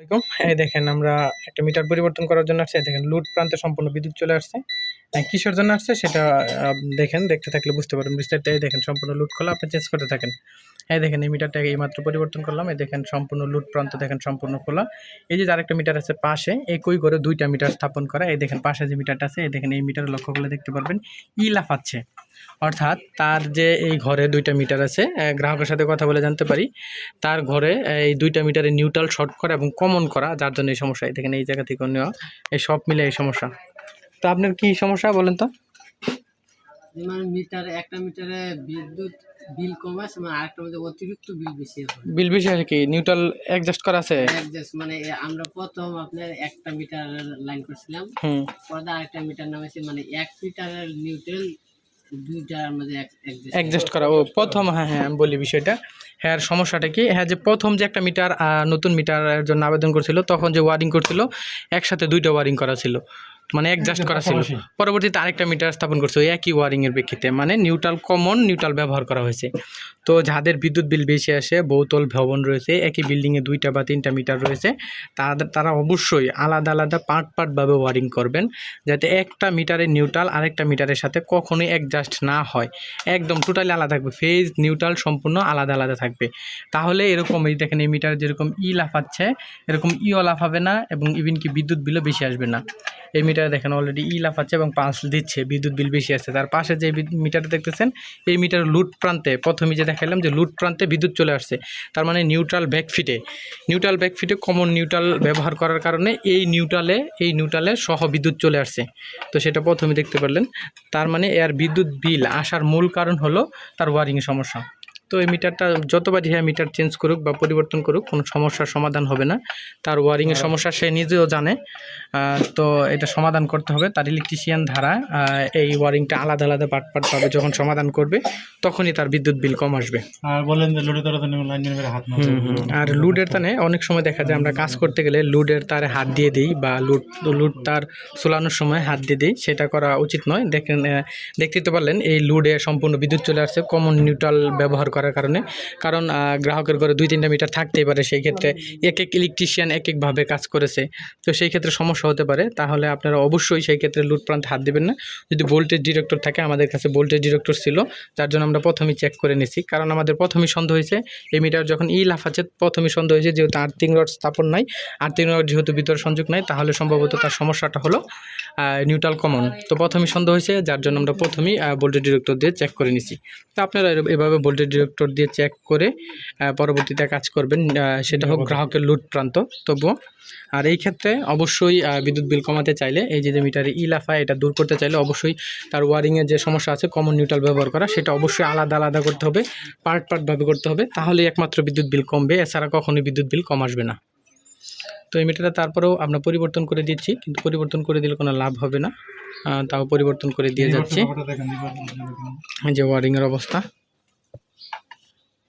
আসসালামাইকুম এই দেখেন আমরা একটা মিটার পরিবর্তন করার জন্য আসছে। দেখেন লুট প্রান্তে সম্পূর্ণ বিদ্যুৎ চলে আসছে। আহ, কিসের জন্য আসছে সেটা দেখেন দেখতে থাকলে বুঝতে পারবেন। বিস্তারিত এই দেখেন সম্পূর্ণ লুট খোলা আপনি চেঞ্জ করতে থাকেন। এই দেখেন এই মিটারটা এইমাত্র পরিবর্তন করলাম। এই দেখেন সম্পূর্ণ লুট প্রান্ত দেখেন সম্পূর্ণ খোলা। এই যে আরেকটা মিটার আছে পাশে একই করে দুইটা মিটার স্থাপন করা। এই দেখেন পাশে যে মিটারটা আছে এই দেখেন এই মিটার লক্ষ্য করলে দেখতে পারবেন। ই লাফাচ্ছে। অর্থাৎ তার যে এই ঘরে দুইটা মিটার আছে গ্রাহকের সাথে কথা বলে জানতে পারি। তার ঘরে এই দুইটা মিটারে নিউট্রাল শর্ট করা এবং কমন করা যার জন্য এই সমস্যা। এই দেখেন এই জায়গা থেকে নেওয়া এই সব মিলে এই সমস্যা। তো আপনার কি সমস্যা বলেন তো? মানে মিটারে একটা মিটারে বিদ্যুৎ বিল কম আছে মানে আরেকটা মধ্যে অতিরিক্ত বিল বেশি বিল বেশি আছে কি? নিউট্রাল অ্যাডজাস্ট করা আছে? মানে আমরা প্রথম আপনার একটা মিটার লাইন করছিলাম। হুম। পরে আরেকটা মিটার নামাইছি মানে এক মিটারের নিউট্রাল অ্যাডজাস্ট করা। ও, প্রথম হ্যাঁ হ্যাঁ আমি বলি বিষয়টা। হ্যাঁ সমস্যাটা কি? হ্যাঁ যে প্রথম যে একটা মিটার নতুন মিটারের জন্য আবেদন করছিল, তখন যে ওয়ারিং করছিল, একসাথে দুইটা ওয়ারিং করা ছিল। মানে অ্যাডজাস্ট করা ছিল। পরবর্তীতে আরেকটা মিটার স্থাপন করছে ওই একই ওয়ারিংয়ের প্রেক্ষিতে। মানে নিউট্রাল কমন নিউট্রাল ব্যবহার করা হয়েছে। তো যাদের বিদ্যুৎ বিল বেশি আসে বহুতল ভবন রয়েছে একই বিল্ডিংয়ে দুইটা বা তিনটা মিটার রয়েছে তাদের তারা অবশ্যই আলাদা আলাদা পার্ট পার্টভাবে ওয়ারিং করবেন যাতে একটা মিটারের নিউট্রাল আরেকটা মিটারের সাথে কখনোই অ্যাডজাস্ট না হয়। একদম টোটালি আলাদা থাকবে। ফেজ নিউট্রাল সম্পূর্ণ আলাদা আলাদা থাকবে। তাহলে এরকম এই দেখেন এই মিটার যেরকম ই লাফাচ্ছে এরকম ইও লাফাবে না এবং ইভিন কি বিদ্যুৎ বিলও বেশি আসবে না। এই মিটারে দেখেন অলরেডি ই লাফাচ্ছে এবং পাঁচ দিচ্ছে, বিদ্যুৎ বিল বেশি আছে তার পাশে যে মিটারটা দেখতেছেন, এই মিটার লুট প্রান্তে, প্রথমে যে দেখালাম যে লুট প্রান্তে বিদ্যুৎ চলে আসছে। তার মানে নিউট্রাল ব্যাকফিটে নিউট্রাল ব্যাকফিটে কমন নিউট্রাল ব্যবহার করার কারণে এই নিউট্রালে এই নিউট্রালে সহ বিদ্যুৎ চলে আসছে। তো সেটা প্রথমে দেখতে পারলেন। তার মানে এর বিদ্যুৎ বিল আসার মূল কারণ হলো তার ওয়ারিং সমস্যা। তো এই মিটারটা যতবারই হ্যাঁ মিটার চেঞ্জ করুক বা পরিবর্তন করুক কোনো সমস্যার সমাধান হবে না। তার ওয়ারিংয়ের সমস্যা সে নিজেও জানে। তো এটা সমাধান করতে হবে। তার ইলেকট্রিশিয়ান ধারা এই ওয়ারিংটা আলাদা আলাদা পার্ট পার্ট পাবে। যখন সমাধান করবে তখনই তার বিদ্যুৎ বিল কম আসবে। আর বলেন যে আর লুডের তানে অনেক সময় দেখা যায় আমরা কাজ করতে গেলে লুডের তারে হাত দিয়ে দিই বা লুড লুড তার সোলানোর সময় হাত দিয়ে দিই। সেটা করা উচিত নয়। দেখেন দেখতে তো পারলেন এই লুডে সম্পূর্ণ বিদ্যুৎ চলে আসছে। কমন নিউট্রাল ব্যবহার করার কারণে। কারণ গ্রাহকের ঘরে দুই তিনটা মিটার থাকতেই পারে সেই ক্ষেত্রে এক এক ইলেকট্রিশিয়ান এক একভাবে কাজ করেছে। তো সেই ক্ষেত্রে সমস্যা হতে পারে। তাহলে আপনারা অবশ্যই সেই ক্ষেত্রে লুট প্রান্তে হাত দেবেন না। যদি ভোল্টেজ ডিরেক্টর থাকে আমাদের কাছে ভোল্টেজ ডিরেক্টর ছিল যার জন্য আমরা প্রথমেই চেক করে নিছি। কারণ আমাদের প্রথমেই সন্দেহ হয়েছে এই মিটার যখন ই লাফাচ্ছে প্রথমেই সন্দেহ হয়েছে যেহেতু আর্থিং রড স্থাপন নাই। আর্থিং রড যেহেতু ভিতরে সংযোগ নাই তাহলে সম্ভবত তার সমস্যাটা হলো নিউট্রাল কমন তো প্রথমেই সন্দেহ হয়েছে যার জন্য আমরা প্রথমেই ভোল্টেজ ডিরেক্টর দিয়ে চেক করে নিছি। তো আপনারা এভাবে ভোল্টেজ ডিরেক্টর দিয়ে চেক করে পরবর্তীতে কাজ করবেন সেটা হোক গ্রাহকের লুট প্রান্ত। তবুও আর এই ক্ষেত্রে অবশ্যই বিদ্যুৎ বিল কমাতে চাইলে এই যে যে মিটারে ই লাফা এটা দূর করতে চাইলে অবশ্যই তার ওয়ারিংয়ের যে সমস্যা আছে কমন নিউট্রাল ব্যবহার করা সেটা অবশ্যই আলাদা আলাদা করতে হবে পার্ট পার্টভাবে করতে হবে তাহলেই একমাত্র বিদ্যুৎ বিল কমবে এছাড়া কখনোই বিদ্যুৎ বিল কম আসবে না। তো এই মিটারটা তারপরেও আমরা পরিবর্তন করে দিচ্ছি কিন্তু পরিবর্তন করে দিলে কোনো লাভ হবে না তাও পরিবর্তন করে দিয়ে যাচ্ছি। যে ওয়ারিংয়ের অবস্থা রিভার্সে পাঠিয়ে দিলে সেই হ্যাঁ হ্যাঁ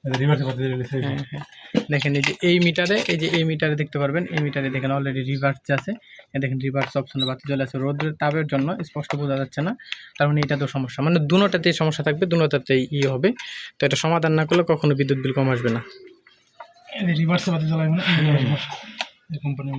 দেখেন এই যে এই মিটারে এই যে এই মিটারে দেখতে পারবেন এই মিটারে দেখেন অলরেডি রিভার্স আছে দেখেন রিভার্স অপশনে বাতি চলে আছে। রোদের তাপের জন্য স্পষ্ট বোঝা যাচ্ছে না তার মানে এটা তো সমস্যা। মানে দুটোতেই সমস্যা থাকবে দুটোতেই ই হবে। তো এটা সমাধান না করলে কখনো বিদ্যুৎ বিল কম আসবে না। রিভার্সে পাঠিয়ে চালাবে না কোম্পানি